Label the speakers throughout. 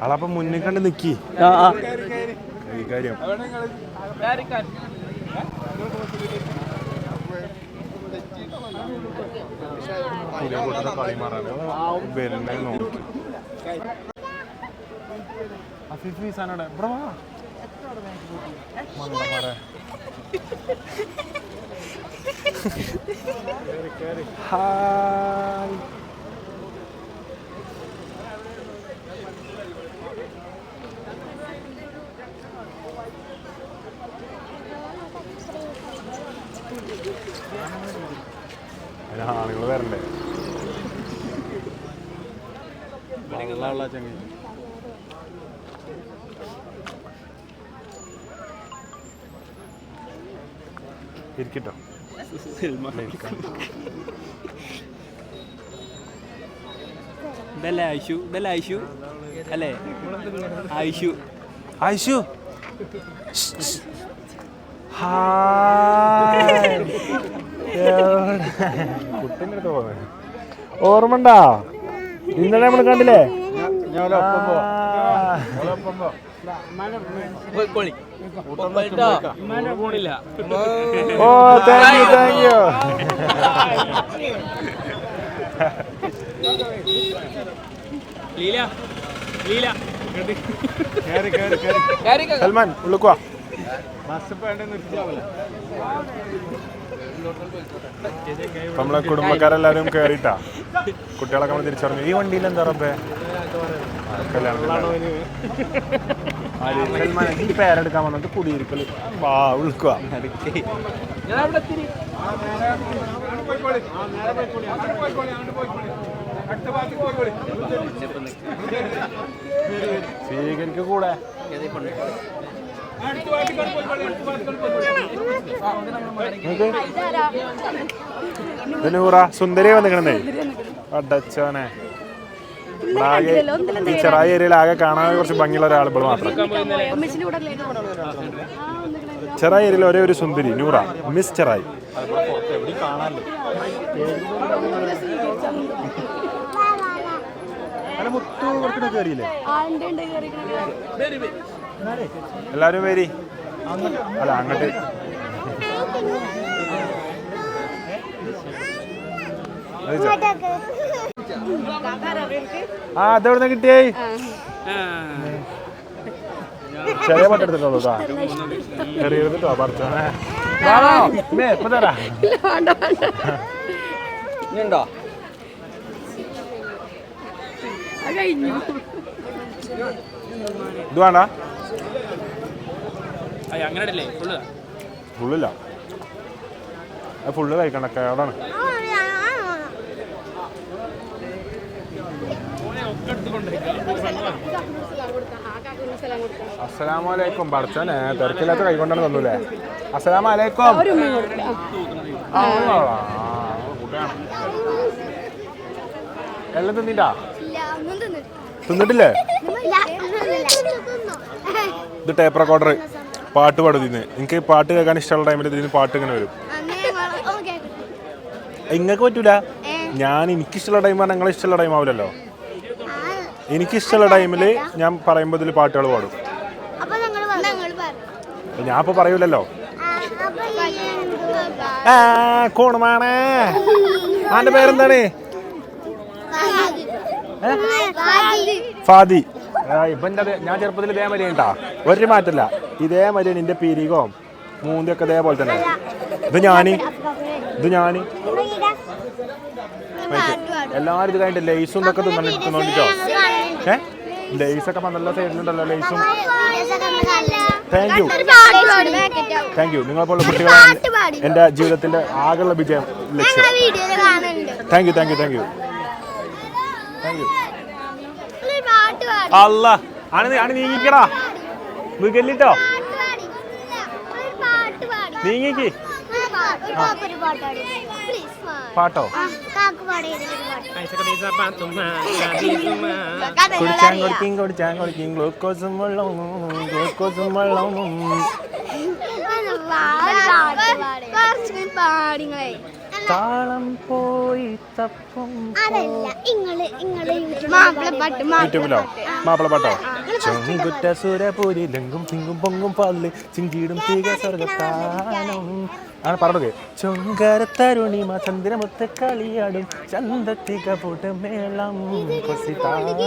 Speaker 1: ആളപ്പം മുന്നിൽ കണ്ട് നിക്കി.
Speaker 2: ആ ആ.
Speaker 1: ഈ കാര്യം. പുതിയ കൂട്ടത്തെ കളി മാറാൻ. വരുന്നേ നോക്കി. അഫീഫ് സാനോടെ. ഇവിടെ വാ. മണ്ടന്മാരെ. ഹായ്. ആളുകൾ വരണ്ടേ? വെള്ളമുള്ള ചങ്ങി. ഇരിക്കട്ടോ.
Speaker 2: ഇതല്ലേ ഇതല്ലേ അല്ലേ?
Speaker 1: ഹായ്. ഉണ്ടോ ഇന്നലെ നമ്മൾ കണ്ടില്ലേ? ഓ thank you thank you
Speaker 2: Leela Leela.
Speaker 1: Salman ഉള്ളുക്കുവാ നമ്മളെ കുടുംബക്കാരെല്ലാരും കേറിട്ടാ കുട്ടികളൊക്കെ നമ്മൾ തിരിച്ചറിഞ്ഞു. ഈ വണ്ടിയിൽ എന്താ റബ്ബേ? ഈ പേരെടുക്കാൻ വന്നത് കുടിയിരിക്കൽ വാ ഉൾക്കുവാ. സ്വീകരിക്കൂടെ നൂറ സുന്ദരി വന്നിക്കണേ അടച്ചോനെ. ആകെ ഈ ചെറായ ഏരിയയിൽ ആകെ കാണാൻ കുറച്ച് ഭംഗിയുള്ള ഒരാൾ ഇപ്പോൾ മാത്രം. ചെറായ ഏരിയയിൽ ഒരേ ഒരു സുന്ദരി നൂറ. മിസ് ചെറായി. മുത്തു കുറച്ചുകൂടെ കയറിയില്ലേ എല്ലാരും വരി. അല്ല അങ്ങോട്ട്. ആ അതെവിടുന്ന് കിട്ടിയേ? ചെറിയ കേട്ടോ ചെറിയ പറിച്ചോനെ ഇപ്പൊ തരാ.
Speaker 2: ഉണ്ടോ
Speaker 1: ഇത് വേണ്ട.
Speaker 2: അങ്ങനെ
Speaker 1: ഫുള്ളില്ല അത് ഫുള്ള് കഴിക്കണ്ട കേടാണ്. അസ്സലാമലൈക്കും പഠിച്ചോനെ തിരക്കില്ലാത്ത കൈകൊണ്ടാണ് തന്നൂലേ അസ്സലാമലൈക്കും. എല്ലാം തിന്നിട്ടാ? തിന്നിട്ടില്ലേ. ഇത് ടേപ്പ് റെക്കോർഡർ പാട്ട് പാടും ഇതിന് എനിക്ക് പാട്ട് കേൾക്കാൻ ഇഷ്ടമുള്ള ടൈമിൽ ഇതിന് പാട്ട് ഇങ്ങനെ വരും. നിങ്ങൾക്ക് പറ്റൂല? ഞാൻ എനിക്കിഷ്ടമുള്ള ടൈം പറഞ്ഞാൽ നിങ്ങളെ ഇഷ്ടമുള്ള ടൈം ആവില്ലല്ലോ. എനിക്കിഷ്ടമുള്ള ടൈമിൽ ഞാൻ പറയുമ്പോൾ ഇതിൽ പാട്ടുകൾ പാടും. ഞാൻ ഇപ്പോൾ പറയൂലല്ലോ. കോണമാണേ. ആന്റെ പേരെന്താണ്? ഫാദി. ആ, എന്റെ ഞാൻ ചെറുപ്പത്തിൽ ഇതേ മരിയ കേട്ടോ ഒരു മാറ്റമില്ല. ഇതേ മരി എന്റെ പീരികവും മൂന്തിയൊക്കെ ഇതേപോലെ തന്നെ. ഇത് ഞാൻ. ഇത് ഞാൻ. എല്ലാവരും ഇത് കഴിഞ്ഞിട്ട് ലേസും ഇതൊക്കെ തിന്നു തിന്നോണ്ടിട്ടോ ഏ? ലേസൊക്കെ നല്ല സൈഡിലുണ്ടല്ലോ ലേസും. താങ്ക് യു താങ്ക് യു കുട്ടികളാണ് എന്റെ ജീവിതത്തിന്റെ ആകെയുള്ള വിജയം ലക്ഷ്യം. Thank you thank you thank
Speaker 3: you thank you
Speaker 1: അല്ല ആണ് ആണ് നീങ്ങിക്കടാ. മുകല്ലിട്ടോ
Speaker 3: പാടി പാടി
Speaker 1: നീങ്ങിക്ക്.
Speaker 3: പാട്ട്? പാടി
Speaker 1: കുടിച്ചാൻ കൊടുക്കും കുടിച്ചാൻ കൊടുക്കും. ഗ്ലൂക്കോസും വെള്ളവും ഗ്ലൂക്കോസും വെള്ളവും
Speaker 3: പാടിങ്ങളെ
Speaker 1: താളം പോയി തപ്പും
Speaker 3: മാപ്പിളപ്പാട്ട്
Speaker 1: യൂട്യൂബിലോ?
Speaker 3: ആ.
Speaker 1: മാപ്പിളപ്പാട്ടോ ചെങ്കുറ്റ സുരപൂരി ലെങ്കും തിങ്കും പൊങ്കും പല്ല് ചിങ്കിടും തീക സ്വർഗത്താനം ആണ് പറഞ്ഞത്. ചൊങ്കര തരുണിമ ചന്ദ്രമുത്ത കളിയാടും ചന്തത്തിക പൂട്ട് മേളം കൊസിതാളം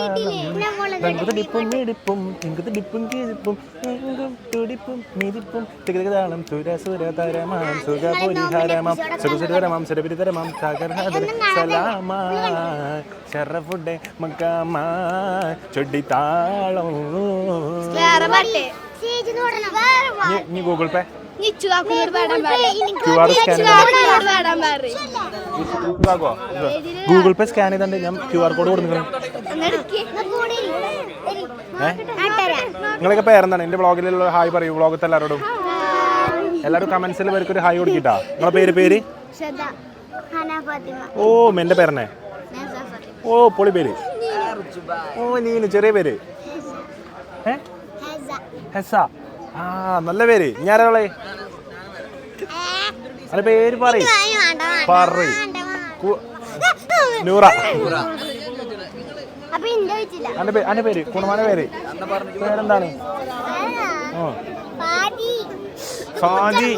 Speaker 1: രംഗുതടിപ്പും മിടിപ്പും തിങ്കുതടിപ്പും കിഴിപ്പും എങ്കും തുടിപ്പും മിതിപ്പും. തികതാളം തുര സുര തരമാം മക്കാമാ
Speaker 3: വേറെ പാട്ട്. ഓടണം വേറെ
Speaker 1: നീ- നീ Google
Speaker 3: Pay Q R
Speaker 1: scan Google Pay scan ചെയ്തണ്ട് ഞാൻ ക്യു ആർ കോഡ് കൊടുക്കുന്നു നിങ്ങളൊക്കെ പേരെന്താണ്? എന്റെ ബ്ലോഗിലുള്ള ഹായ് പറയൂ. ബ്ലോഗത്തെ എല്ലാവരോടും. എല്ലാവരും കമന്റ്സിൽ പേർക്ക് ഒരു ഹായ് കൊടുക്കിട്ടാ. നിങ്ങളെ പേര് പേര്? ഓ എന്റെ പേരനെ ഓ പൊളി പേര്. ഓ നീന് ചെറിയ പേര്.
Speaker 3: ഹെസ.
Speaker 1: ഹെസ. ആ നല്ല പേര്. ഞാനവളെ അല്ല പേര് പറയ്. പറയ്. കു- നൂറ. അന്റെ പേര് കുണമാന പേര്. പേരെന്താണ്? ഓ.
Speaker 3: പാടി
Speaker 1: സാജി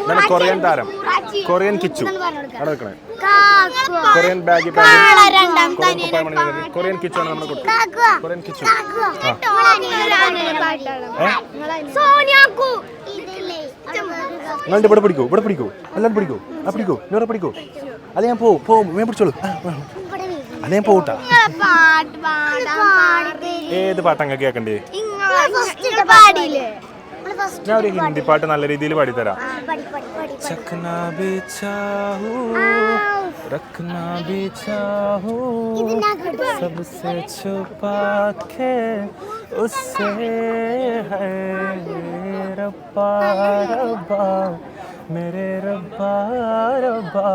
Speaker 1: ഇതാണ് കൊറിയൻ താരം കൊറിയൻ കിച്ചു അവിടെ വെക്കണേ കൊറിയൻ ബാഗി കൊറിയൻ കിച്ചു ആണ് നമ്മുടെ കുട്ടി കൊറിയൻ കിച്ചു നിങ്ങളുടെ ഇവിടെ പിടിക്കൂ ഇവിടെ പിടിക്കൂ എല്ലാവരും പിടിക്കൂ ആ പിടിക്കൂ ഇവിടെ പിടിക്കൂ അത് ഞാൻ പോവും പോവും ഞാൻ പിടിച്ചോളൂ. അത് ഞാൻ
Speaker 3: പാടാൻ
Speaker 1: ഏത് പാട്ടങ്ങ
Speaker 3: കേക്കണ്ടേ പാടിയില്ലേ
Speaker 1: ഞാൻ ഒരു ഹിന്ദി പാട്ട് നല്ല രീതിയിൽ പാടിത്തരാം
Speaker 3: പടി പടി പടി
Speaker 1: चखना भी चाहूं रखना भी चाहूं सबसे छुपा के उससे है रब्बा रब्बा मेरे रब्बा रब्बा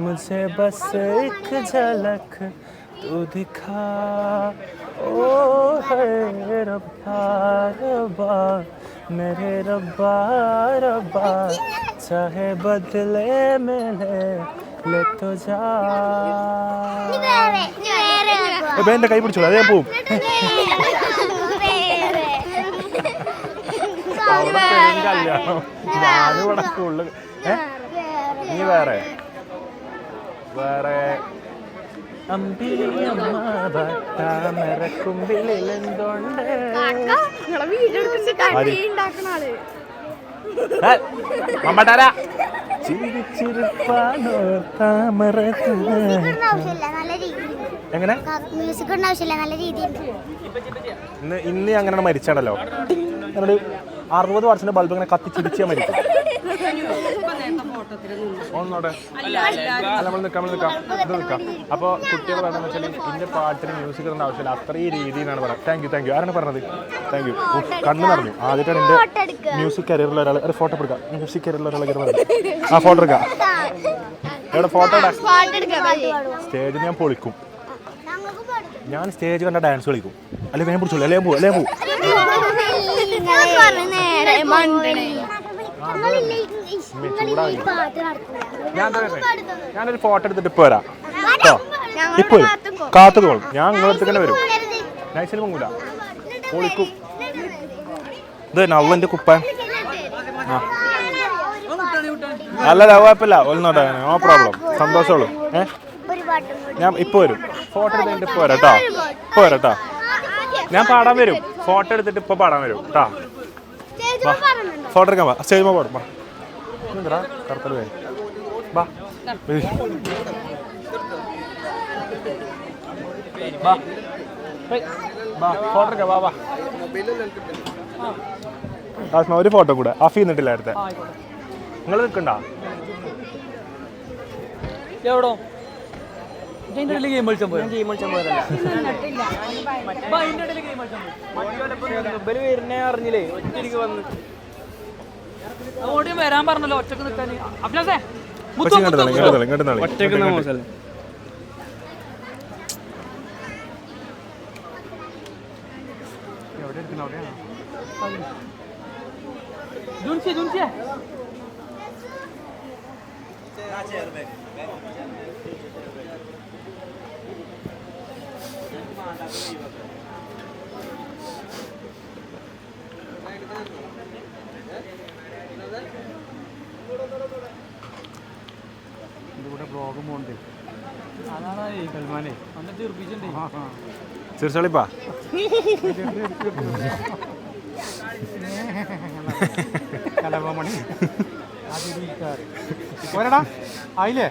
Speaker 1: मुझे बस एक झलक तू दिखा ओ है रब्बा रब्बा मेरे रब्बा रब्बा चाहे बदले में ले ले तो जा എന്റെ കൈ പിടിച്ചോളൂ അതേ പോവും അവിടെ പെരും കല്യാണം ഞാനിവിടെ സ്കൂളില് ഏ നീ വേറെ വേറെ എങ്ങനെ?
Speaker 3: മ്യൂസിക് നല്ല രീതിയിൽ
Speaker 1: ഇന്ന് ഇന്ന് അങ്ങനെ മരിച്ചാണല്ലോ അറുപത് വർഷത്തിന്റെ ബൾബ് ഇങ്ങനെ കത്തിച്ചിടിച്ചാൽ മരിക്കും ഒന്നോടെ അല്ല നമ്മൾ നിൽക്കാം നമ്മൾ നിൽക്കാം. ഇത് നിൽക്കാം. അപ്പോൾ കുട്ടികൾ പറഞ്ഞതെന്ന് വെച്ചാൽ ഇന്റെ പാട്ടിന് മ്യൂസിക് തന്ന ആവശ്യമില്ല. അത്രയും രീതിയിലാണ് പറയുന്നത്. താങ്ക് യു താങ്ക് യു ആരാണ് പറഞ്ഞത്? താങ്ക് യു കണ്ണു നിറഞ്ഞു. ആദ്യമായിട്ടാണ് എന്റെ മ്യൂസിക് കരിയറിൽ ഒരാൾ ഒരു ഫോട്ടോ എടുക്കാം. മ്യൂസിക് കരിയറിൽ ഒരാൾ കയറി പറഞ്ഞു ആ ഫോട്ടോ എടുക്കാം. എവിടെ ഫോട്ടോ സ്റ്റേജിൽ സ്റ്റേജ് ഞാൻ പൊളിക്കും. ഞാൻ സ്റ്റേജ് കണ്ട ഡാൻസ് കളിക്കും. അല്ലെ വേഗം പിടിച്ചോളൂ. അല്ലേ പോ അല്ലേ പോ ഉമ്മേ, ചൂടായി. ഞാൻ ഞാനൊരു ഫോട്ടോ എടുത്തിട്ട് ഇപ്പൊ വരാം. കേട്ടോ? ഇപ്പൊ വരും. കാത്തുകോളും ഞാൻ നിങ്ങളുടെ അടുത്ത് തന്നെ വരും. നൈസിന് പൊങ്ങൂല പൊളിക്കും ഇത് നവന്റെ കുപ്പ. ആ. അല്ല അല്ല, കുഴപ്പമില്ല. ഒന്നോട്ടെ നോ പ്രോബ്ലം. സന്തോഷമുള്ളൂ. ഏ? ഞാൻ ഇപ്പൊ വരും. ഫോട്ടോ എടുത്തിട്ട് ഇപ്പൊ വരാം കേട്ടോ? ഇപ്പൊ വരാം കേട്ടോ? ഞാൻ പാടാൻ വരും. ഫോട്ടോ എടുത്തിട്ട് ഇപ്പൊ പാടാൻ വരും കേട്ടോ? ഫോട്ടോ എടുക്കാൻ വാ. സ്റ്റേജ് പാടും. വാ എന്താ കറുത്തൽ വേ. ബാ. ഹേയ്. വാ ഫോട്ടോ വാ വാ ആസ്മ ഒരു ഫോട്ടോ കൂടെ. അഫി നിന്നിട്ടില്ല അടുത്ത. നിങ്ങൾ നിൽക്കണ്ട?
Speaker 2: എവിടോ? ഇതിന്റെ ഇടയിൽ ഗെയിം കളിച്ചാൽ പോയി? ഗെയിം കളിച്ചാൽ പോയതല്ല. അറിഞ്ഞില്ലേ? ഒറ്റയ്ക്ക് വന്ന്. ഓടി വരാൻ പറഞ്ഞല്ലോ ഒറ്റയ്ക്ക് നിൽക്കാൻ. അഭിലാസേ ഒറ്റയ്ക്ക് ബ്ലോഗും പോണ്ട് അതാണ് ഈ സൽമാനെ അന്നെ തീർപ്പിച്ചിട്ടുണ്ട്
Speaker 1: ചെറുച്ചളിപ്പാ
Speaker 2: കലപമണി പോരടാ. ആയില്ലേ?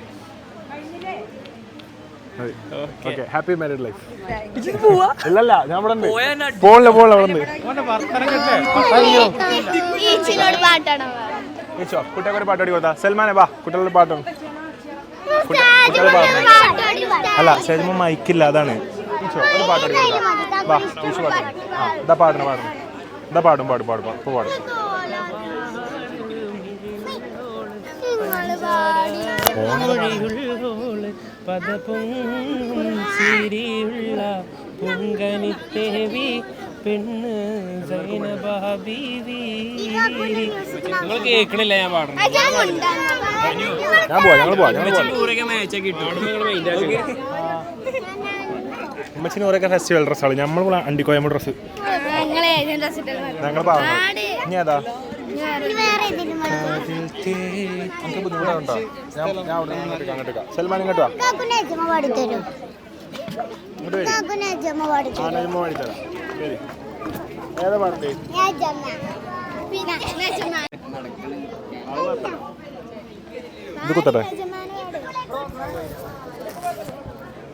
Speaker 1: ഓക്കെ. ഹാപ്പി മാരീഡ് ലൈഫ് ഇല്ലല്ല ഞാൻ ഇവിടെ ഉണ്ട് പോണില്ല പോണില്ല ഉണ്ട്
Speaker 3: പാട്ടാണോ?
Speaker 1: ഈച്ചോ കുട്ടിയൊക്കെ ഒരു പാട്ടാടി കൊടുത്താ. സൽമാനെ വാ കുട്ടികളുടെ പാട്ടും കുട്ടികളുടെ പാട്ട് അല്ല സേജമ്മ മൈക്കില്ല അതാണ്. ഒരു പാട്ട് വാ ഈച്ചു പാട്ട് ആ ഇതാ പാടണം പാടണം. ഇതാ പാടും പാടും പാടും ഇപ്പോൾ പാടും.
Speaker 4: പൊങ്കനിത്തേവി പെണ്ണ് സൈനബാബീവി നിങ്ങൾ കേൾക്കണില്ല ഞാൻ പാടുന്നത്
Speaker 1: ഞാൻ പോവാ ഞങ്ങൾ പോവാ. ഞങ്ങൾ
Speaker 4: അമ്മച്ചിന്
Speaker 1: ഉമ്മച്ചിന് ഓരോ ഫെസ്റ്റിവൽ ഡ്രസ്സാണ് നമ്മൾ അണ്ടിക്കോയമ്മ ഡ്രസ്സ് ഞങ്ങൾ ഇനി ഏതാ? നമുക്ക് ബുദ്ധിമുട്ടുണ്ടോ ഞാൻ ഞാൻ അവിടെ നിന്ന് അങ്ങോട്ട് സൽമാൻ ഇങ്ങോട്ട് വാ. ഏതാ പാടണ്ടേ ഇത് കുത്തട്ടെ
Speaker 3: അച്ഛമ്മ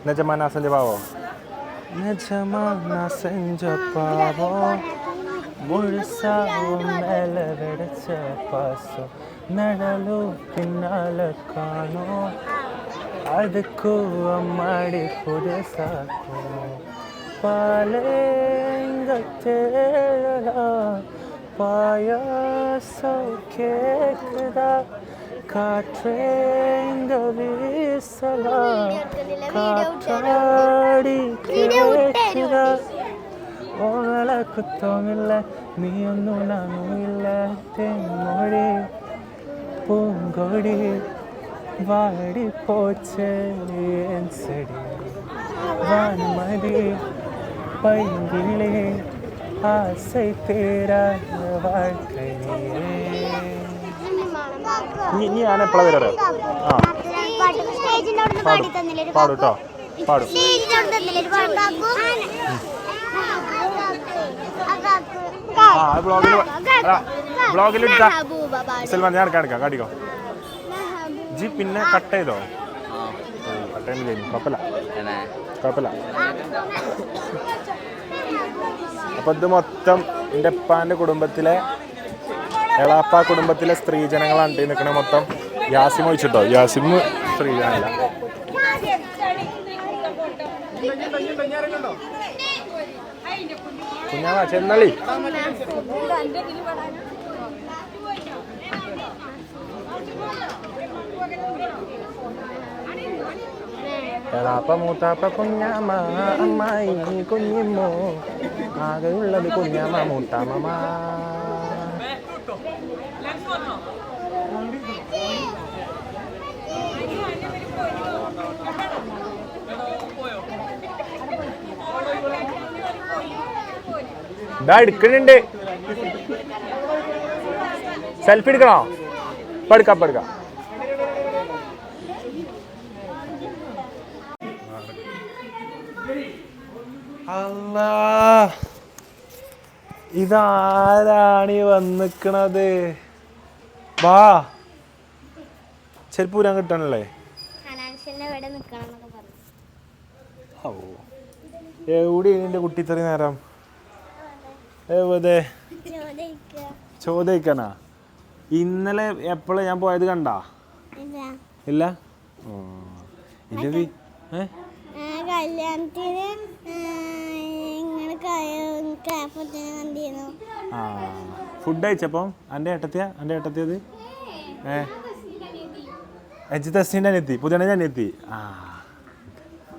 Speaker 1: നജമാൻ ആസഞ്ച പാവോ നജമാൻ ആസഞ്ച പാവോ
Speaker 4: മുഴുസാവോ മേലെ വെടച്ച പാസോ നടലു പിന്നാലെ കാണോ ಅದಕ್ಕೂ ಮಾಡಿ ಪುರಸಾಕೋ ಪಾಲೆಂಗತ್ತೇಳ காற்றே இந்த வீசலா காற்றாடி கேட்குதா உங்களை குத்தம் இல்லை நீ ஒன்றும் நானும் இல்லை. தென்மொழி பூங்கொடி வாடி போச்சே. என் செடி வான்மதி பைங்கிலே ஆசை தேராத வாழ்க்கையே.
Speaker 1: ഇനി ഇനി ഞാൻ എപ്പോഴാണ് വരാറ്? ആ.
Speaker 3: പാടി.
Speaker 1: പാടും കേട്ടോ പാടും ബ്ലോഗിൽ ബ്ലോഗിൽ സൽമാൻ ഞാൻ എടുക്കാം എടുക്കാം കാട്ടിക്കോ ജി പിന്നെ കട്ട് ചെയ്തോ? കട്ട് ചെയ്യുന്നില്ല കുഴപ്പമില്ല. കുഴപ്പമില്ല. അപ്പൊ ഇത് മൊത്തം എന്റെ ഉപ്പാന്റെ കുടുംബത്തിലെ എളാപ്പ കുടുംബത്തിലെ സ്ത്രീജനങ്ങളാണ് നിൽക്കണ മൊത്തം യാസിം ഒഴിച്ചിട്ടോ? യാസിം സ്ത്രീജനല്ല. കുഞ്ഞാ ചെന്നളി
Speaker 4: എളാപ്പ മൂത്താപ്പ കുഞ്ഞാമ അമ്മായി കുഞ്ഞിമ്മോ. ആകെയുള്ളത് കുഞ്ഞാമ മൂത്താമ
Speaker 1: ഇതാ എടുക്കണുണ്ട് സെൽഫി എടുക്കണോ? എടുക്കാം എടുക്കാം. അല്ലാ ഇതാരാണ് ഈ വന്നിക്കണത്? വാ. ചെരുപ്പൂരാൻ കിട്ടണല്ലേ? ഓ എവിടെ എന്റെ കുട്ടി ഇത്രയും നേരം? എവിടെ?
Speaker 3: ചോദിക്കുക
Speaker 1: ചോദിക്കാനാ ഇന്നലെ എപ്പോഴാ ഞാൻ പോയത് കണ്ടാ? ഇല്ല. ഇല്ല?
Speaker 3: ആ
Speaker 1: ഫുഡ് കഴിച്ചപ്പം? എന്റെ ഏട്ടത്തിയ? എന്റെ ഏട്ടത്തിയത് ഏ? തെസ്റ്റിന്റെ അനിയത്തി പുതിയ അനിയത്തി. ആ.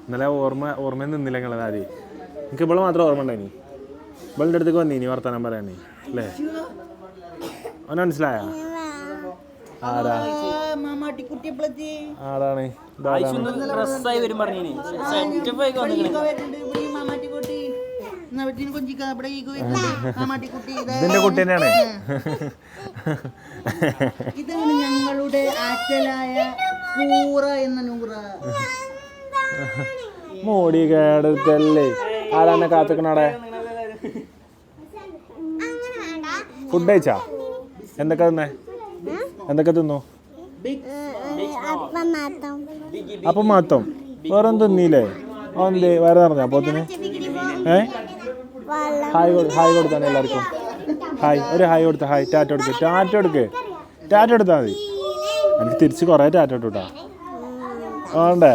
Speaker 1: ഇന്നലെ ഓർമ്മ ഓർമ്മയിൽ നിന്നില്ല നിങ്ങളെ ആദ്യം എനിക്ക് ഇപ്പോൾ മാത്രം ഓർമ്മ ഉണ്ടായിനി ഇവളുടെ അടുത്തേക്ക് വന്നീനി വർത്തമാനം പറയാനേ അല്ലേ? അവനെ മനസ്സിലായ? ആരാ? ആരാണ്? ഇതിന്റെ കുട്ടി തന്നെയാണ്
Speaker 5: ഇതാണ് ഞങ്ങളുടെ ആറ്റലായ നൂറ എന്ന നൂറ.
Speaker 1: മോടി കേടത്തല്ലേ ആരാന്നെ കാത്തുക്കണടെ ഫുഡ് കഴിച്ചാ എന്തൊക്കെ തിന്നേ? എന്തൊക്കെ തിന്നു?
Speaker 3: അപ്പം മാത്രം.
Speaker 1: വേറെ തിന്നില്ലേ? എന്തേ? വേറെ നിറഞ്ഞ അപ്പോത്തിന്? ഏ? ഹായ് ഹായ് കൊടുത്താണ് എല്ലാവർക്കും. ഹായ്. ഒരു ഹായ് കൊടുത്ത ഹായ്. ടാറ്റ കൊടുക്ക്. ടാറ്റ കൊടുക്ക്. ടാറ്റ എടുത്താൽ മതി. എനിക്ക് തിരിച്ച് കുറേ ടാറ്റ ഇട്ടുട്ടാ വേണ്ടേ?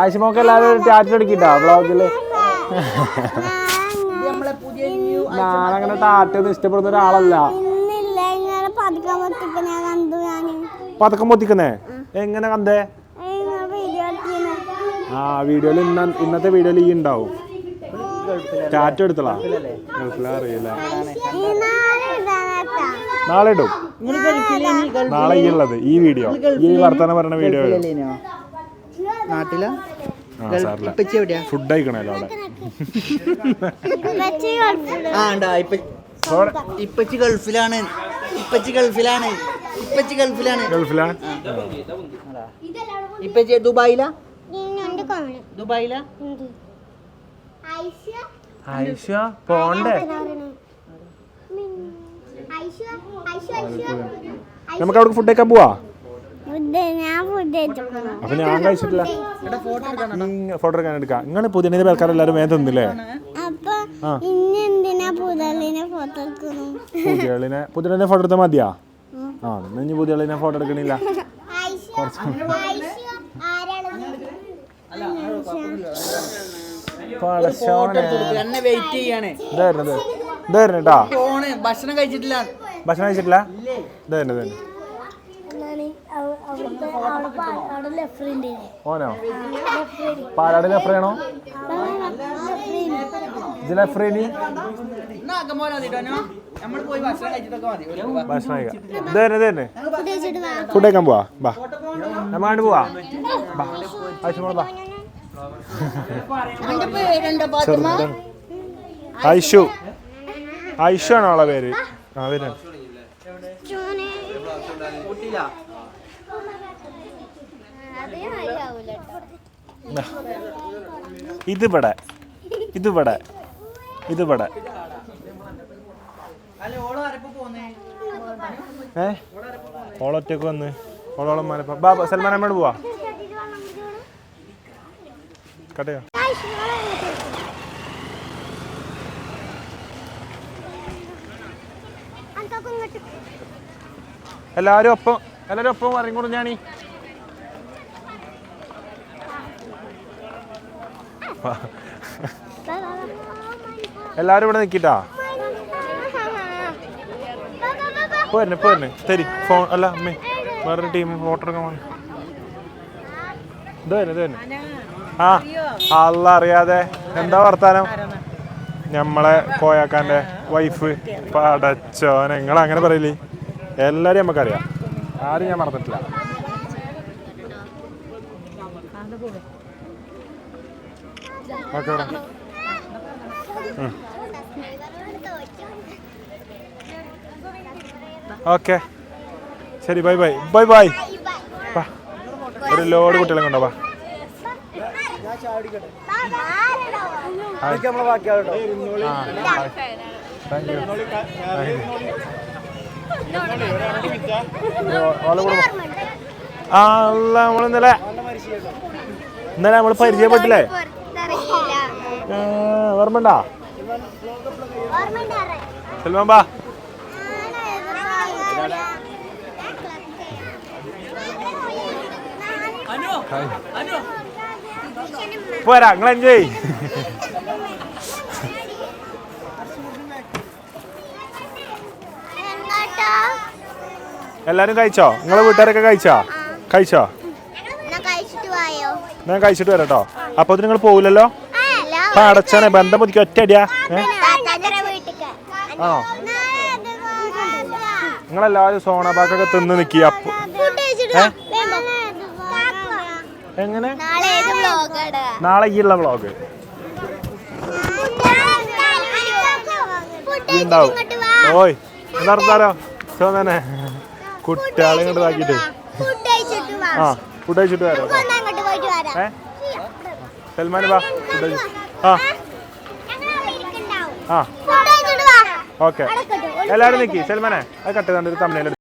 Speaker 1: ആവശ്യമൊക്കെ എല്ലാവരും ടാറ്റ എടുക്കിട്ടാ
Speaker 5: ന്യൂ
Speaker 1: ഞാനങ്ങനെ ടാറ്റ ഒന്നും ഇഷ്ടപ്പെടുന്ന ഒരാളല്ല.
Speaker 3: ഇന്നില്ല ഇങ്ങനെ പതുക്കാൻ ഞാൻ കണ്ടു ഞാൻ
Speaker 1: പതക്കം പൊത്തിക്കുന്നേ എങ്ങനെ കണ്ടേ?
Speaker 3: വീഡിയോ
Speaker 1: ആ വീഡിയോയിൽ ഇന്ന ഇന്നത്തെ വീഡിയോയിൽ ഈ ഉണ്ടാവും. ടാറ്റ എടുത്തളാ ഗൾഫിലാ അറിയില്ല. നാളെ ഇടും. നാളെ ഈ ഉള്ളത് ഈ വീഡിയോ. ഈ വർത്തമാനം പറയുന്ന വീഡിയോ
Speaker 5: നാട്ടിലാ? ഇപ്പച്ചി എവിടെയാ?
Speaker 1: ഫുഡ് കഴിക്കണല്ലോ അവിടെ
Speaker 5: ആ ഉണ്ടാ? ഇപ്പ ഇപ്പച്ചി ഗൾഫിലാണ്. ഇപ്പച്ചി ഗൾഫിലാണ്. ഇപ്പച്ചി ഗൾഫിലാണ്.
Speaker 1: ഗൾഫിലാ
Speaker 5: ഇപ്പച്ചി ദുബായിലാ? ദുബായിലാ?
Speaker 1: ഐഷ പോണ്ടേ? നമുക്ക് അവിടെ ഫുഡ് കഴിക്കാൻ പോവാ? അപ്പൊ ഞാൻ കഴിച്ചിട്ടില്ല. ഫോട്ടോ എടുക്കാൻ എടുക്കാം. നിങ്ങൾ പുതിയ പേർക്കാരെല്ലാരും വേഗം തിന്നില്ലേ? പുതിയളിനെ പുതിയളിനെ ഫോട്ടോ എടുത്താൽ മതിയാ? ആ ഇനി പുതിയളിനെ ഫോട്ടോ എടുക്കണില്ല
Speaker 5: ഭക്ഷണം കഴിച്ചിട്ടില്ല.
Speaker 1: ഭക്ഷണം കഴിച്ചിട്ടില്ല? ഇതായിരുന്നു ഇതായിരുന്നു. ഓനോ? പാലാട് ലഫ്രയാണോ ഇത് ലഫ്രീനി
Speaker 5: ഭക്ഷണം
Speaker 3: ഫുഡ്
Speaker 1: കഴിക്കാൻ പോവാ? ബാ നമ്മാണ്ട് പോവാ. ബാ ആവശ്യം ഐഷു. ഐഷു ആണോ അവളെ പേര്? ആ വരാം ഇതിവിടെ ഇതിവിടെ ഇതിവിടെ ഏ? ഓളൊറ്റക്ക് വന്ന്. ഓളോളം മലപ്പ ബാ ബാ, സൽമാൻ അമ്മയോട് പോവാ. കട്ടയോ എല്ലാരും ഒപ്പം എല്ലാരും ഒപ്പം ഇറങ്ങിക്കൂടും ഞാനീ എല്ലാരും ഇവിടെ നിൽക്കിട്ടാ പോരണേ പോരണേ തരി ഫോൺ അല്ല അമ്മേ വേറൊരു ടീം ഫോട്ടോ എടുക്കാൻ ഇത് ഇത് തന്നെ. ആ അല്ല അറിയാതെ എന്താ വർത്താനം? നമ്മളെ കോയാക്കാന്റെ വൈഫ് പടച്ചോ നിങ്ങൾ അങ്ങനെ പറയില്ലേ എല്ലാരും നമുക്കറിയാം. ആരും ഞാൻ മറന്നിട്ടില്ല. Okay okay. ശരി ബൈ ബൈ. Bye bye. ഒരു ലോഡ് കുട്ടികളെ കൊണ്ടോ വാ. ഹായ്. ആ, ഹായ്. Thank you. അല്ല നമ്മൾ ഇന്നലെ നമ്മൾ പരിചയപ്പെട്ടില്ലേ? ഓർമ്മണ്ടാ സൽമാൻ ബാ പോരാ നിങ്ങൾ എൻജോയ് എല്ലാരും കഴിച്ചോ? നിങ്ങളെ വീട്ടുകാരൊക്കെ കഴിച്ചോ? കഴിച്ചോ? ഞാൻ കഴിച്ചിട്ട് വരാം കേട്ടോ അപ്പൊ നിങ്ങൾ പോവില്ലല്ലോ? അപ്പൊ അടച്ചാനെ ബന്ധം പുതിക്ക് ഒറ്റയടിയാ?
Speaker 3: അടിയാ
Speaker 1: ആണോ? നിങ്ങളെല്ലാവരും സോണാബാക്കൊക്കെ തിന്ന് നിക്കി. അപ്പൊ? എങ്ങനെ?
Speaker 3: നാളെ
Speaker 1: ഈ ഉള്ള വ്ളോഗ്. ഉണ്ടാവും. ഓയ് സോ സോമനെ കുട്ടികളെ ഇങ്ങോട്ട് ഇതാക്കിയിട്ട്. ആ ഫുഡ് കഴിച്ചിട്ട് വരാം. ഏ? സൽമാൻ വാ ഫുഡ് ആ. ഓക്കെ. എല്ലാവരും നിൽക്കി സൽമാനെ അത് കട്ട് കണ്ടൊരു തമിഴിൽ